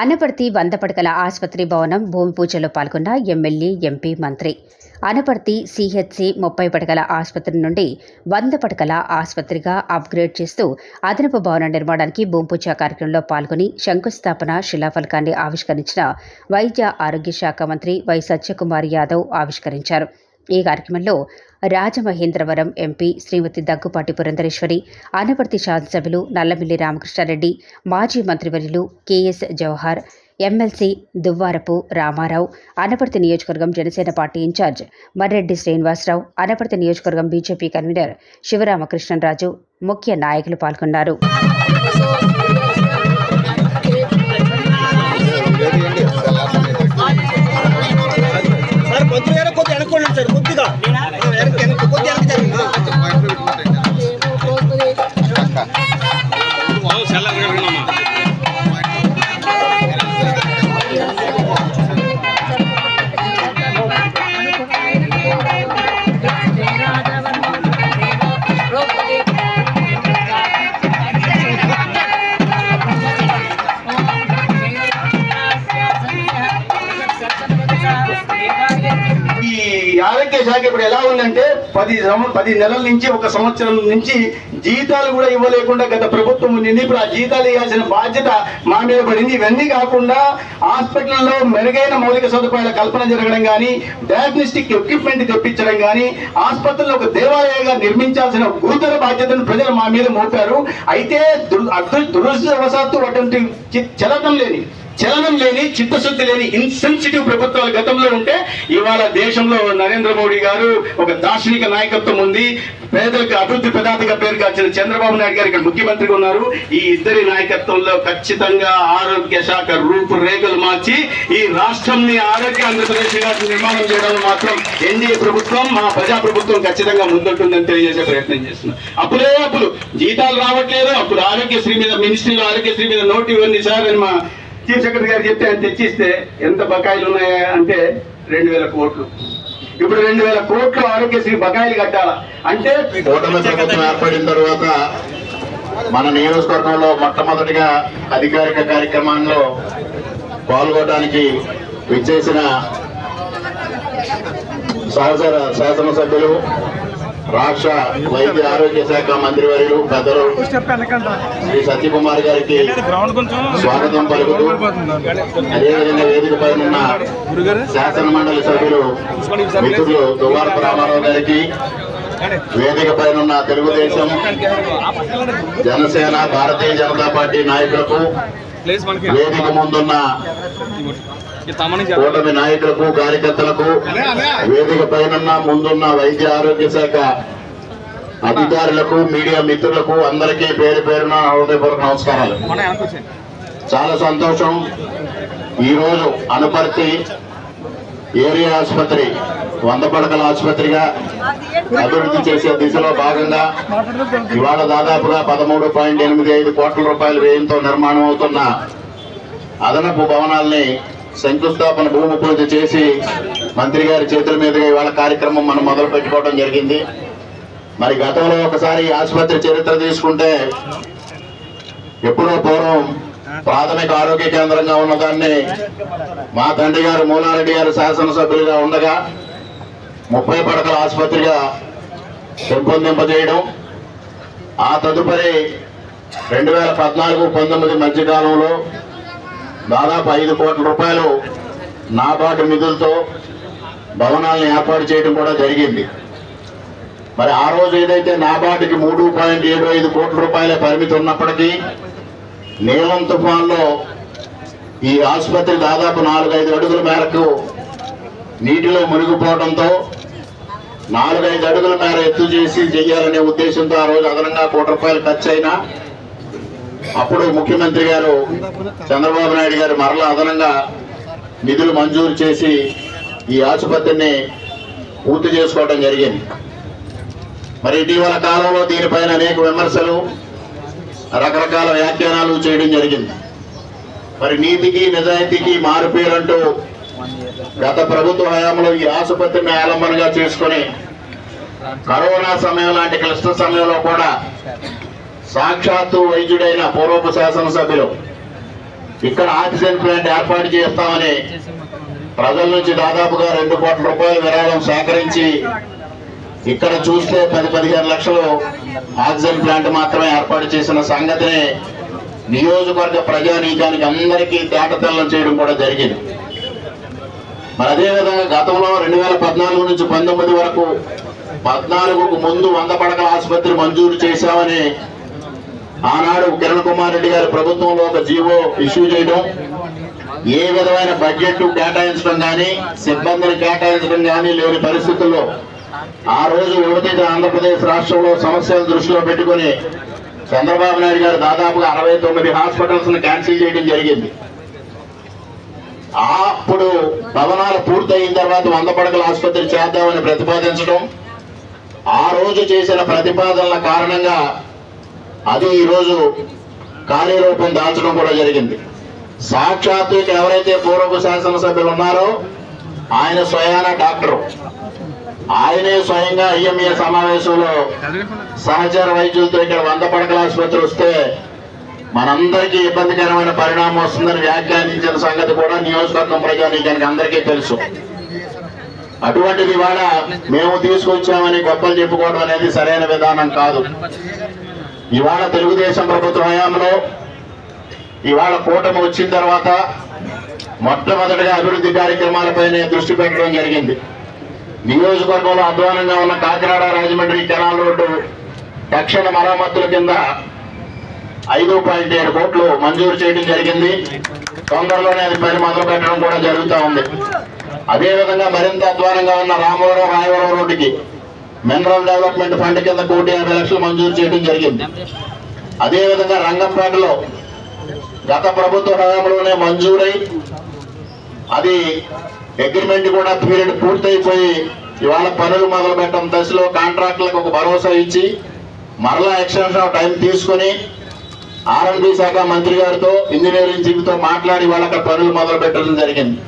అనపర్తి వంద పడకల ఆసుపత్రి భవనం భూమి పూజలో పాల్గొన్న ఎమ్మెల్యే ఎంపీ మంత్రి. అనపర్తి సిహెచ్సి ముప్పై పడకల ఆసుపత్రి నుండి వంద పడకల ఆసుపత్రిగా అప్గ్రేడ్ చేస్తూ అదనపు భవన నిర్మాణానికి భూమిపూజ కార్యక్రమంలో పాల్గొని శంకుస్థాపన శిలాఫలకాన్ని ఆవిష్కరించిన వైద్య ఆరోగ్య శాఖ మంత్రి వై సత్యకుమార్ యాదవ్ ఆవిష్కరించారు. ఈ కార్యక్రమంలో రాజమహేంద్రవరం ఎంపీ శ్రీమతి దగ్గుపాటి పురంధరేశ్వరి అనపర్తి శాసనసభ్యులు నల్లమిల్లి రామకృష్ణారెడ్డి మాజీ మంత్రివర్యులు కెఎస్ జవహర్ ఎమ్మెల్సీ దువ్వారపు రామారావు అనపర్తి నియోజకవర్గం జనసేన పార్టీ ఇన్ఛార్జ్ మర్రెడ్డి శ్రీనివాసరావు అనపర్తి నియోజకవర్గం బీజేపీ కన్వీనర్ శివరామకృష్ణరాజు ముఖ్య నాయకులు పాల్గొన్నారు. సార్ సార్ శాఖ ఇప్పుడు ఎలా ఉందంటే పది పది నెలల నుంచి ఒక సంవత్సరం నుంచి జీతాలు కూడా ఇవ్వలేకుండా గత ప్రభుత్వం ఉండింది ఇప్పుడు ఆ జీతాలు ఇవ్వాల్సిన బాధ్యత మా మీద పడింది. ఇవన్నీ కాకుండా హాస్పిటల్లో మెరుగైన మౌలిక సదుపాయాల కల్పన జరగడం కానీ డయాగ్నోస్టిక్ ఎక్విప్మెంట్ తెప్పించడం కానీ ఆసుపత్రులను ఒక దేవాలయంగా నిర్మించాల్సిన గురుతర బాధ్యతను ప్రజలు మా మీద మోపారు. అయితే దుర్- అదృ- దురదృష్టవశాత్తు అటువంటి చి- లేని చలనం లేని చిత్తశుద్ధి లేని ఇన్సెన్సిటివ్ ప్రభుత్వాలు గతంలో ఉంటే ఇవాళ దేశంలో నరేంద్ర మోడీ గారు ఒక దార్శనిక నాయకత్వం ఉంది. పేదలకు అభివృద్ధి ప్రదాతగా పేరు కాల్చిన చంద్రబాబు నాయుడు గారు ఇక్కడ ముఖ్యమంత్రిగా ఉన్నారు. ఈ ఇద్దరి నాయకత్వంలో ఖచ్చితంగా ఆరోగ్య శాఖ రూపురేఖలు మార్చి ఈ రాష్ట్రంని ఆరోగ్య ఆంధ్రప్రదేశ్ నిర్మాణం చేయడంలో మాత్రం ఎన్డీఏ ప్రభుత్వం మా ప్రజా ప్రభుత్వం ఖచ్చితంగా ముందుంటుందని తెలియజేసే ప్రయత్నం చేస్తున్నాం. అప్పులే అప్పులు. జీతాలు రావట్లేదు. అప్పుడు ఆరోగ్యశ్రీ మీద మినిస్ట్రీలో ఆరోగ్యశ్రీ మీద నోటు ఇవ్వండి సార్ అని మా చీఫ్ సెక్రటరీ గారు చెప్తే ఆయన తెచ్చిస్తే ఎంత బకాయిలు ఉన్నాయా అంటే రెండు వేల కోట్లు. ఇప్పుడు రెండు వేల కోట్లు ఆరోగ్యశ్రీ బకాయిలు కట్టాలా? అంటే కూటమి ప్రభుత్వం ఏర్పడిన తర్వాత మన నియోజకవర్గంలో మొట్టమొదటిగా అధికారిక కార్యక్రమాల్లో పాల్గొనడానికి విచ్చేసిన సహచర శాసనసభ్యులు రాష్ట్ర వైద్య ఆరోగ్య శాఖ మంత్రివర్యులు పెద్దలు శ్రీ సత్యకుమార్ గారికి స్వాగతం పలుకుతూ అదేవిధంగా వేదిక పైన ఉన్న శాసన మండలి సభ్యులు మిత్రులు దువారపు రామారావు గారికి వేదిక పైన ఉన్న తెలుగుదేశం జనసేన భారతీయ జనతా పార్టీ నాయకులకు వేదిక ముందున్న కూటమి నాయకులకు కార్యకర్తలకు వేదిక పైన ముందున్న వైద్య ఆరోగ్య శాఖ అధికారులకు మీడియా మిత్రులకు అందరికీ పేరు పేరున హృదయపూర్వక నమస్కారాలు. చాలా సంతోషం. ఈరోజు అనుపర్తి ఏరియా ఆసుపత్రి వంద పడకల ఆసుపత్రిగా అభివృద్ధి చేసే దిశలో భాగంగా ఇవాళ దాదాపుగా పదమూడు పాయింట్ ఎనిమిది ఐదు కోట్ల రూపాయల వ్యయంతో నిర్మాణం అవుతున్న అదనపు భవనాల్ని శంకుస్థాపన భూమి పూజ చేసి మంత్రి గారి చేతుల మీదుగా ఇవాళ కార్యక్రమం మనం మొదలు పెట్టుకోవడం జరిగింది. మరి గతంలో ఒకసారి ఆసుపత్రి చరిత్ర తీసుకుంటే ఎప్పుడో పూర్వం ప్రాథమిక ఆరోగ్య కేంద్రంగా ఉన్నదాన్ని మా తండ్రి గారు మూలారెడ్డి గారు శాసనసభ్యులుగా ఉండగా ముప్పై పడకల ఆసుపత్రిగా పెంపొందింపజేయడం ఆ తదుపరి రెండు వేల పద్నాలుగు పంతొమ్మిది మధ్యకాలంలో దాదాపు ఐదు కోట్ల రూపాయలు నాబార్డు నిధులతో భవనాలను ఏర్పాటు చేయడం కూడా జరిగింది. మరి ఆ రోజు ఏదైతే నాబార్డుకి మూడు పాయింట్ ఏడు ఐదు కోట్ల రూపాయల పరిమితి ఉన్నప్పటికీ నీలం తుఫాన్లో ఈ ఆసుపత్రి దాదాపు నాలుగైదు అడుగుల మేరకు నీటిలో మునిగిపోవడంతో నాలుగైదు అడుగుల మేర ఎత్తు చేసి చెయ్యాలనే ఉద్దేశంతో ఆ రోజు అదనంగా కోటి రూపాయలు ఖర్చు అయినా అప్పుడు ముఖ్యమంత్రి గారు చంద్రబాబు నాయుడు గారు మరలా అదనంగా నిధులు మంజూరు చేసి ఈ ఆసుపత్రిని పూర్తి చేసుకోవడం జరిగింది. మరి ఇటీవల కాలంలో దీనిపైన అనేక విమర్శలు రకరకాల వ్యాఖ్యానాలు చేయడం జరిగింది. మరి నీతికి నిజాయితీకి మారుపేరంటూ గత ప్రభుత్వ హయాంలో ఈ ఆసుపత్రిని ఆలంబనగా చేసుకొని కరోనా సమయం లాంటి క్లిష్ట సమయంలో కూడా సాక్షాత్తు వైద్యుడైన పూర్వపు శాసనసభ్యులు. ఇక్కడ ఆక్సిజన్ ప్లాంట్ ఏర్పాటు చేస్తామని ప్రజల నుంచి దాదాపుగా రెండు కోట్ల రూపాయల విరాళం సేకరించి ఇక్కడ చూస్తే పది పదిహేను లక్షలు ఆక్సిజన్ ప్లాంట్ మాత్రమే ఏర్పాటు చేసిన సంగతిని నియోజకవర్గ ప్రజానీకానికి అందరికీ తేటతెల్లం చేయడం కూడా జరిగింది. మరి అదేవిధంగా గతంలో రెండు వేల పద్నాలుగు నుంచి పంతొమ్మిది వరకు పద్నాలుగుకు ముందు వంద పడకల ఆసుపత్రి మంజూరు చేశామని ఆనాడు కిరణ్ కుమార్ రెడ్డి గారి ప్రభుత్వంలో ఒక జీవో ఇష్యూ చేయడం ఏ విధమైన బడ్జెట్ కేటాయించడం కానీ సిబ్బందిని కేటాయించడం కానీ లేని పరిస్థితుల్లో ఆ రోజు విభజిత ఆంధ్రప్రదేశ్ రాష్ట్రంలో సమస్యలు దృష్టిలో పెట్టుకుని చంద్రబాబు నాయుడు గారు దాదాపుగా అరవై తొమ్మిది హాస్పిటల్స్ను క్యాన్సిల్ చేయడం జరిగింది. అప్పుడు భవనాలు పూర్తయిన తర్వాత వంద పడకల ఆసుపత్రి చేద్దామని ప్రతిపాదించడం ఆ రోజు చేసిన ప్రతిపాదనల కారణంగా అది ఈరోజు కార్యరూపం దాల్చడం కూడా జరిగింది. సాక్షాత్తు ఇక్కడ ఎవరైతే పూర్వపు శాసనసభ్యులు ఉన్నారో ఆయన స్వయాన డాక్టరు. ఆయనే స్వయంగా ఐఎంఏ సమావేశంలో సహచర వైద్యులతో ఇక్కడ వంద పడకల ఆసుపత్రి వస్తే మనందరికీ ఇబ్బందికరమైన పరిణామం వస్తుందని వ్యాఖ్యానించిన సంగతి కూడా నియోజకవర్గం ప్రజానీకానికి అందరికీ తెలుసు. అటువంటిది ఇవాళ మేము తీసుకొచ్చామని గొప్పలు చెప్పుకోవడం అనేది సరైన విధానం కాదు. ఇవాళ తెలుగుదేశం ప్రభుత్వ హయాంలో ఇవాళ కూటమి వచ్చిన తర్వాత మొట్టమొదటిగా అభివృద్ధి కార్యక్రమాలపైనే దృష్టి పెట్టడం జరిగింది. నియోజకవర్గంలో అధ్వానంగా ఉన్న కాకినాడ రాజమండ్రి కెనాల్ రోడ్డు తక్షణ మరమ్మతుల కింద ఐదు పాయింట్ ఏడు కోట్లు మంజూరు చేయడం జరిగింది. తొందరలోనే అది పని మొదలు పెట్టడం కూడా జరుగుతూ ఉంది. అదేవిధంగా మరింత అధ్వానంగా ఉన్న రామవరం రాయవరం రోడ్డుకి మినరల్ డెవలప్మెంట్ ఫండ్ కింద కోటి యాభై లక్షలు మంజూరు చేయడం జరిగింది. అదేవిధంగా రంగంపేటలో గత ప్రభుత్వ హయాంలోనే మంజూరై అది అగ్రిమెంట్ కూడా పీరియడ్ పూర్తయిపోయి ఇవాళ పనులు మొదలు పెట్టడం దశలో కాంట్రాక్టులకు ఒక భరోసా ఇచ్చి మరలా ఎక్స్టెన్షన్ ఆఫ్ టైం తీసుకొని ఆర్ఎండ్బి శాఖ మంత్రి గారితో ఇంజనీరింగ్తో మాట్లాడి వాళ్ళ అక్కడ పనులు మొదలు పెట్టడం జరిగింది.